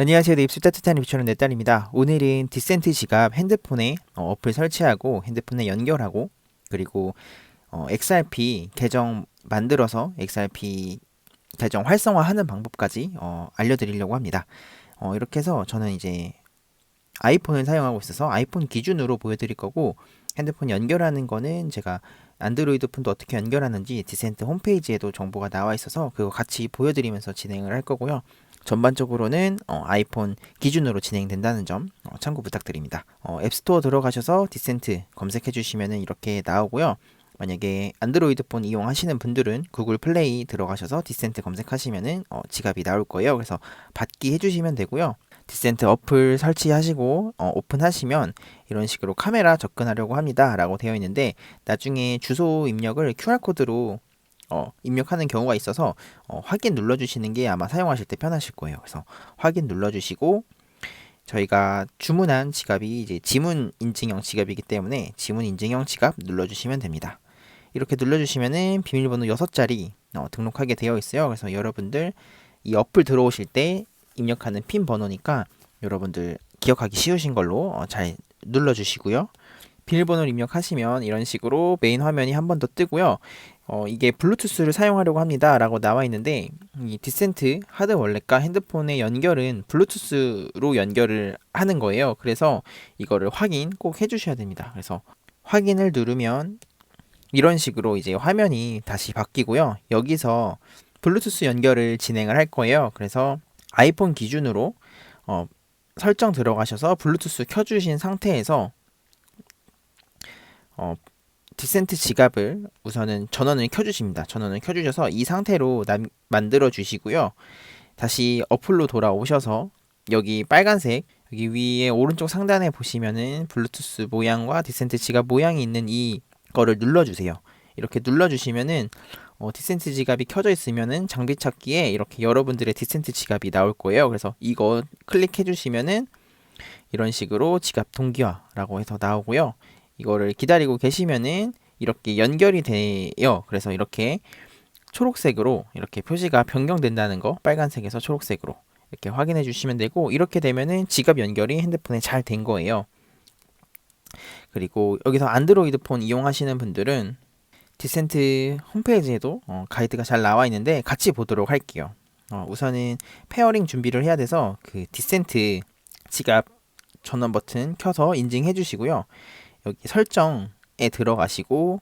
안녕하세요. 네, 입술 따뜻한 입술은 내 딸입니다. 오늘은 디센트 지갑 핸드폰에 어, 어플 설치하고 핸드폰에 연결하고 그리고 어, XRP 계정 만들어서 XRP 계정 활성화하는 방법까지 어, 알려드리려고 합니다. 어, 이렇게 해서 저는 이제 아이폰을 사용하고 있어서 아이폰 기준으로 보여드릴 거고 핸드폰 연결하는 거는 제가 안드로이드 폰도 어떻게 연결하는지 디센트 홈페이지에도 정보가 나와 있어서 그거 같이 보여드리면서 진행을 할 거고요. 전반적으로는 어, 아이폰 기준으로 진행된다는 점 어, 참고 부탁드립니다. 어, 앱스토어 들어가셔서 디센트 검색해 주시면 이렇게 나오고요. 만약에 안드로이드 폰 이용하시는 분들은 구글 플레이 들어가셔서 디센트 검색하시면 어, 지갑이 나올 거예요. 그래서 받기 해주시면 되고요. 디센트 어플 설치하시고 어, 오픈하시면 이런 식으로 카메라 접근하려고 합니다 라고 되어 있는데 나중에 주소 입력을 QR코드로 어, 입력하는 경우가 있어서 어, 확인 눌러주시는 게 아마 사용하실 때 편하실 거예요. 그래서 확인 눌러주시고 저희가 주문한 지갑이 이제 지문 인증형 지갑이기 때문에 지문 인증형 지갑 눌러주시면 됩니다. 이렇게 눌러주시면은 비밀번호 6자리 어, 등록하게 되어 있어요. 그래서 여러분들 이 어플 들어오실 때 입력하는 핀 번호니까 여러분들 기억하기 쉬우신 걸로 어, 잘 눌러주시고요. 비밀번호를 입력하시면 이런 식으로 메인 화면이 한 번 더 뜨고요. 어, 이게 블루투스를 사용하려고 합니다. 라고 나와 있는데, 이 디센트 하드 월렛과 핸드폰의 연결은 블루투스로 연결을 하는 거예요. 그래서 이거를 확인 꼭 해주셔야 됩니다. 그래서 확인을 누르면 이런 식으로 이제 화면이 다시 바뀌고요. 여기서 블루투스 연결을 진행을 할 거예요. 그래서 아이폰 기준으로 어, 설정 들어가셔서 블루투스 켜주신 상태에서 어, 디센트 지갑을 우선은 전원을 켜주십니다. 전원을 켜주셔서 이 상태로 남, 만들어 주시고요. 다시 어플로 돌아오셔서 여기 빨간색 여기 위에 오른쪽 상단에 보시면은 블루투스 모양과 디센트 지갑 모양이 있는 이 거를 눌러주세요. 이렇게 눌러주시면은 어, 디센트 지갑이 켜져 있으면은 장비 찾기에 이렇게 여러분들의 디센트 지갑이 나올 거예요. 그래서 이거 클릭해 주시면은 이런 식으로 지갑 동기화라고 해서 나오고요. 이거를 기다리고 계시면은 이렇게 연결이 돼요. 그래서 이렇게 초록색으로 이렇게 표시가 변경된다는 거 빨간색에서 초록색으로 이렇게 확인해 주시면 되고 이렇게 되면은 지갑 연결이 핸드폰에 잘 된 거예요. 그리고 여기서 안드로이드 폰 이용하시는 분들은 디센트 홈페이지에도 어, 가이드가 잘 나와 있는데 같이 보도록 할게요. 어, 우선은 페어링 준비를 해야 돼서 그 디센트 지갑 전원 버튼 켜서 인증해 주시고요. 여기 설정에 들어가시고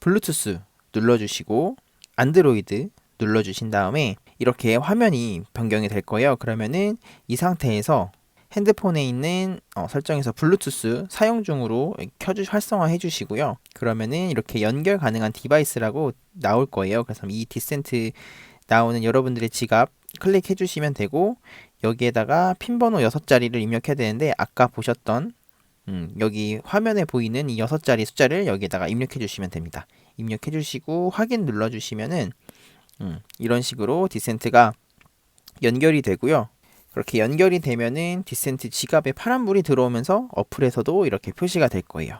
블루투스 눌러주시고 안드로이드 눌러주신 다음에 이렇게 화면이 변경이 될 거예요. 그러면은 이 상태에서 핸드폰에 있는 어, 설정에서 블루투스 사용 중으로 켜주 활성화 해 주시고요. 그러면은 이렇게 연결 가능한 디바이스라고 나올 거예요. 그래서 이 디센트 나오는 여러분들의 지갑 클릭해 주시면 되고 여기에다가 핀 번호 6자리를 입력해야 되는데 아까 보셨던 음, 여기 화면에 보이는 이 여섯 자리 숫자를 여기에다가 입력해 주시면 됩니다. 입력해 주시고 확인 눌러 주시면은 음, 이런 식으로 디센트가 연결이 되고요. 그렇게 연결이 되면은 디센트 지갑에 파란불이 들어오면서 어플에서도 이렇게 표시가 될 거예요.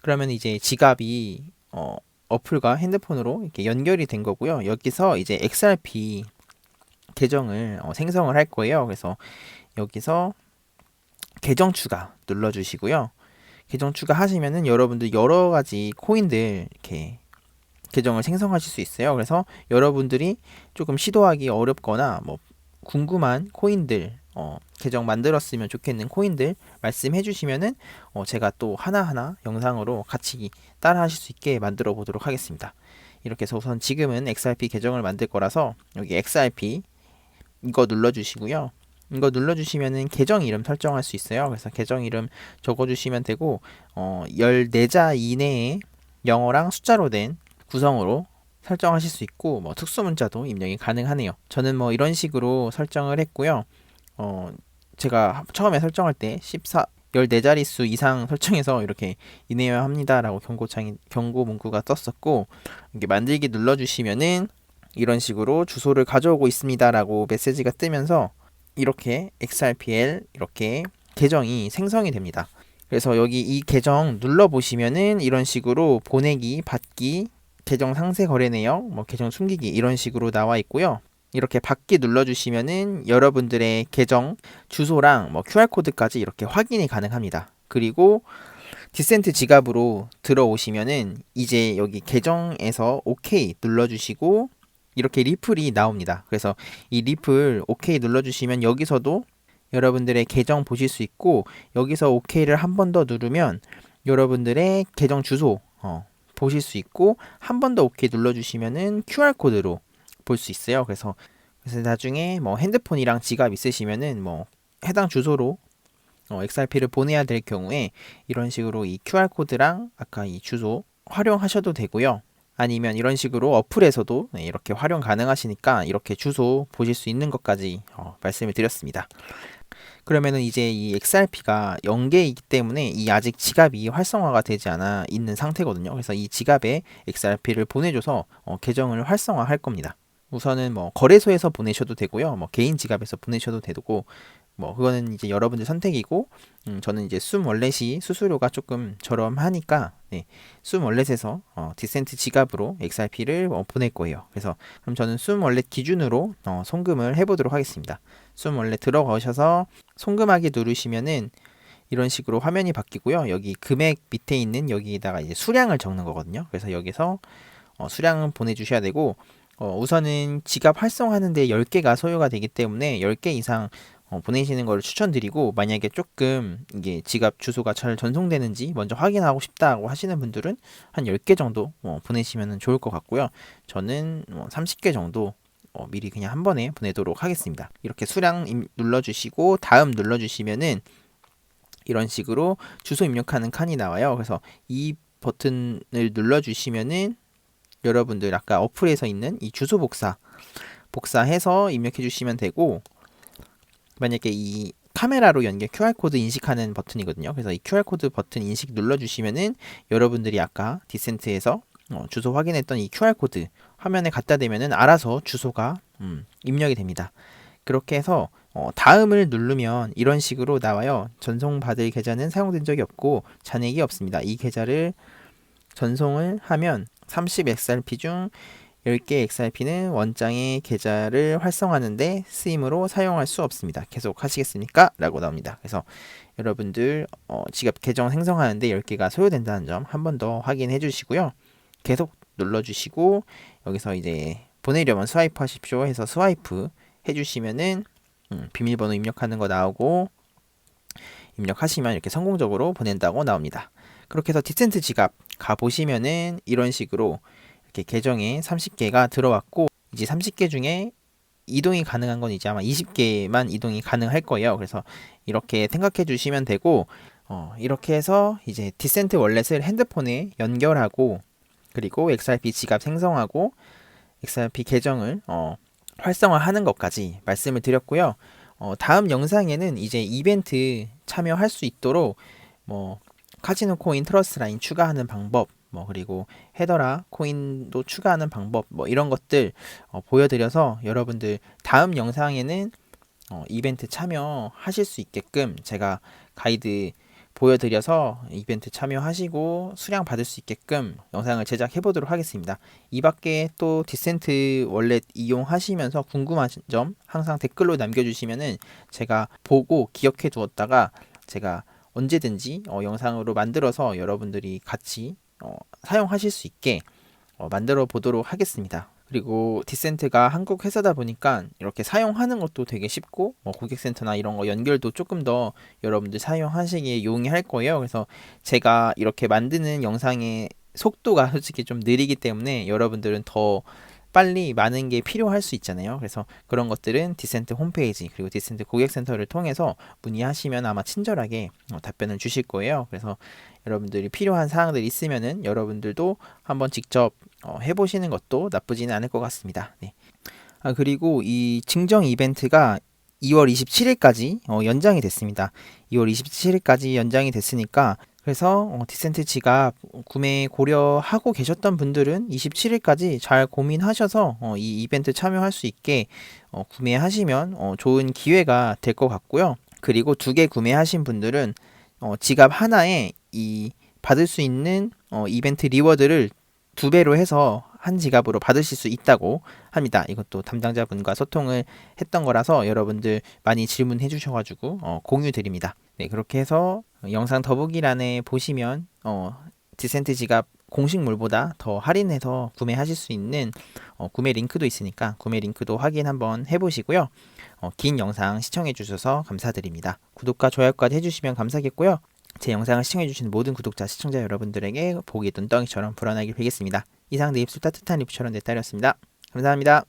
그러면 이제 지갑이 어, 어플과 핸드폰으로 이렇게 연결이 된 거고요. 여기서 이제 XRP 계정을 어, 생성을 할 거예요. 그래서 여기서 계정 추가 눌러주시고요. 계정 추가하시면은 여러분들 여러 가지 코인들 이렇게 계정을 생성하실 수 있어요. 그래서 여러분들이 조금 시도하기 어렵거나 뭐 궁금한 코인들 어, 계정 만들었으면 좋겠는 코인들 말씀해 주시면은 어, 제가 또 하나하나 영상으로 같이 따라 하실 수 있게 만들어 보도록 하겠습니다. 이렇게 해서 우선 지금은 XRP 계정을 만들 거라서 여기 XRP 이거 눌러 주시고요. 이거 눌러주시면은 계정 이름 설정할 수 있어요. 그래서 계정 이름 적어주시면 되고 어, 14자 이내에 영어랑 숫자로 된 구성으로 설정하실 수 있고 뭐 특수 문자도 입력이 가능하네요. 저는 뭐 이런 식으로 설정을 했고요. 어, 제가 처음에 설정할 때 14, 14자릿수 이상 설정해서 이렇게 이내야 합니다라고 경고창이 경고 문구가 떴었고 이게 만들기 눌러주시면은 이런 식으로 주소를 가져오고 있습니다라고 메시지가 뜨면서 이렇게 XRPL 이렇게 계정이 생성이 됩니다. 그래서 여기 이 계정 눌러 보시면은 이런 식으로 보내기, 받기, 계정 상세 거래 내역, 뭐 계정 숨기기 이런 식으로 나와 있고요. 이렇게 받기 눌러주시면은 여러분들의 계정 주소랑 뭐 QR코드까지 이렇게 확인이 가능합니다. 그리고 디센트 지갑으로 들어오시면은 이제 여기 계정에서 OK 눌러주시고 이렇게 리플이 나옵니다. 그래서 이 리플 OK 눌러주시면 여기서도 여러분들의 계정 보실 수 있고 여기서 OK를 한 번 더 누르면 여러분들의 계정 주소 어, 보실 수 있고 한 번 더 OK 눌러주시면은 QR 코드로 볼 수 있어요. 그래서 그래서 나중에 뭐 핸드폰이랑 지갑 있으시면은 뭐 해당 주소로 어, XRP를 보내야 될 경우에 이런 식으로 이 QR 코드랑 아까 이 주소 활용하셔도 되고요. 아니면 이런 식으로 어플에서도 네, 이렇게 활용 가능하시니까 이렇게 주소 보실 수 있는 것까지 어, 말씀을 드렸습니다. 그러면은 이제 이 XRP가 연계이기 때문에 이 아직 지갑이 활성화가 되지 않아 있는 상태거든요. 그래서 이 지갑에 XRP를 보내줘서 어, 계정을 활성화할 겁니다. 우선은 뭐 거래소에서 보내셔도 되고요. 뭐 개인 지갑에서 보내셔도 되고 뭐 그거는 이제 여러분들 선택이고 음, 저는 이제 숨 월렛이 수수료가 조금 저렴하니까 네, 숨 월렛에서 어, 디센트 지갑으로 XRP를 어, 보낼 거예요. 그래서 그럼 저는 숨 월렛 기준으로 어, 송금을 해보도록 하겠습니다. 숨 월렛 들어가셔서 송금하기 누르시면은 이런 식으로 화면이 바뀌고요. 여기 금액 밑에 있는 여기다가 이제 수량을 적는 거거든요. 그래서 여기서 어, 수량을 보내주셔야 되고 어, 우선은 지갑 활성화하는데 10개가 소요가 되기 때문에 10개 이상 어, 보내시는 걸 추천드리고 만약에 조금 이게 지갑 주소가 잘 전송되는지 먼저 확인하고 싶다고 하시는 분들은 한 10개 정도 어, 보내시면 좋을 것 같고요. 저는 뭐 30개 정도 어, 미리 그냥 한 번에 보내도록 하겠습니다. 이렇게 수량 임- 눌러주시고 다음 눌러주시면은 이런 식으로 주소 입력하는 칸이 나와요. 그래서 이 버튼을 눌러주시면은 여러분들 아까 어플에서 있는 이 주소 복사 복사해서 입력해 주시면 되고 만약에 이 카메라로 연결 QR코드 인식하는 버튼이거든요. 그래서 이 QR코드 버튼 인식 눌러주시면은 여러분들이 아까 디센트에서 어, 주소 확인했던 이 QR코드 화면에 갖다 대면은 알아서 주소가 음, 입력이 됩니다. 그렇게 해서 어, 다음을 누르면 이런 식으로 나와요. 전송받을 계좌는 사용된 적이 없고 잔액이 없습니다. 이 계좌를 전송을 하면 30 XRP 중 10개 XRP는 원장의 계좌를 활성화하는데 쓰임으로 사용할 수 없습니다. 계속 하시겠습니까? 라고 나옵니다. 그래서 여러분들 어, 지갑 계정 생성하는데 10개가 소요된다는 점 한 번 더 확인해 주시고요. 계속 눌러주시고 여기서 이제 보내려면 스와이프 하십시오 해서 스와이프 해주시면은 음, 비밀번호 입력하는 거 나오고 입력하시면 이렇게 성공적으로 보낸다고 나옵니다. 그렇게 해서 디센트 지갑 가보시면은 이런 식으로 이렇게 계정에 30개가 들어왔고 이제 30개 중에 이동이 가능한 건 이제 아마 20개만 이동이 가능할 거예요. 그래서 이렇게 생각해 주시면 되고 어, 이렇게 해서 이제 디센트 월렛을 핸드폰에 연결하고 그리고 XRP 지갑 생성하고 XRP 계정을 어, 활성화하는 것까지 말씀을 드렸고요. 어, 다음 영상에는 이제 이벤트 참여할 수 있도록 뭐 카지노 코인 트러스 라인 추가하는 방법 뭐 그리고 헤더라 코인도 추가하는 방법 뭐 이런 것들 어, 보여드려서 여러분들 다음 영상에는 어, 이벤트 참여하실 수 있게끔 제가 가이드 보여드려서 이벤트 참여하시고 수량 받을 수 있게끔 영상을 제작해 보도록 하겠습니다. 이 밖에 또 디센트 월렛 이용하시면서 궁금한 점 항상 댓글로 남겨주시면은 제가 보고 기억해 두었다가 제가 언제든지 어, 영상으로 만들어서 여러분들이 같이 어, 사용하실 수 있게 어, 만들어 보도록 하겠습니다. 그리고 디센트가 한국 회사다 보니까 이렇게 사용하는 것도 되게 쉽고 뭐 고객센터나 이런 거 연결도 조금 더 여러분들 사용하시기에 용이할 거예요. 그래서 제가 이렇게 만드는 영상의 속도가 솔직히 좀 느리기 때문에 여러분들은 더 빨리 많은 게 필요할 수 있잖아요. 그래서 그런 것들은 디센트 홈페이지 그리고 디센트 고객센터를 통해서 문의하시면 아마 친절하게 어, 답변을 주실 거예요. 그래서 여러분들이 필요한 사항들 있으면은 여러분들도 한번 직접 어, 해보시는 것도 나쁘지는 않을 것 같습니다. 네. 아, 그리고 이 증정 이벤트가 2월 27일까지 어, 연장이 됐습니다. 2월 27일까지 연장이 됐으니까 그래서 어, 디센트 지갑 구매 고려하고 계셨던 분들은 27일까지 잘 고민하셔서 어, 이 이벤트 참여할 수 있게 어, 구매하시면 어, 좋은 기회가 될 것 같고요. 그리고 두 개 구매하신 분들은 어, 지갑 하나에 이 받을 수 있는 어, 이벤트 리워드를 두 배로 해서 한 지갑으로 받으실 수 있다고 합니다. 이것도 담당자분과 소통을 했던 거라서 여러분들 많이 질문해 주셔가지고 어, 공유 드립니다. 네, 그렇게 해서 영상 더보기란에 보시면 어, 디센트 지갑 공식물보다 더 할인해서 구매하실 수 있는 어, 구매 링크도 있으니까 구매 링크도 확인 한번 해보시고요. 어, 긴 영상 시청해 주셔서 감사드립니다. 구독과 좋아요까지 해주시면 감사하겠고요. 제 영상을 시청해주시는 모든 구독자, 시청자 여러분들에게 복이 눈덩이처럼 불어나길 빌겠습니다. 이상 내 입술 따뜻한 리프처럼 내 딸이었습니다. 감사합니다.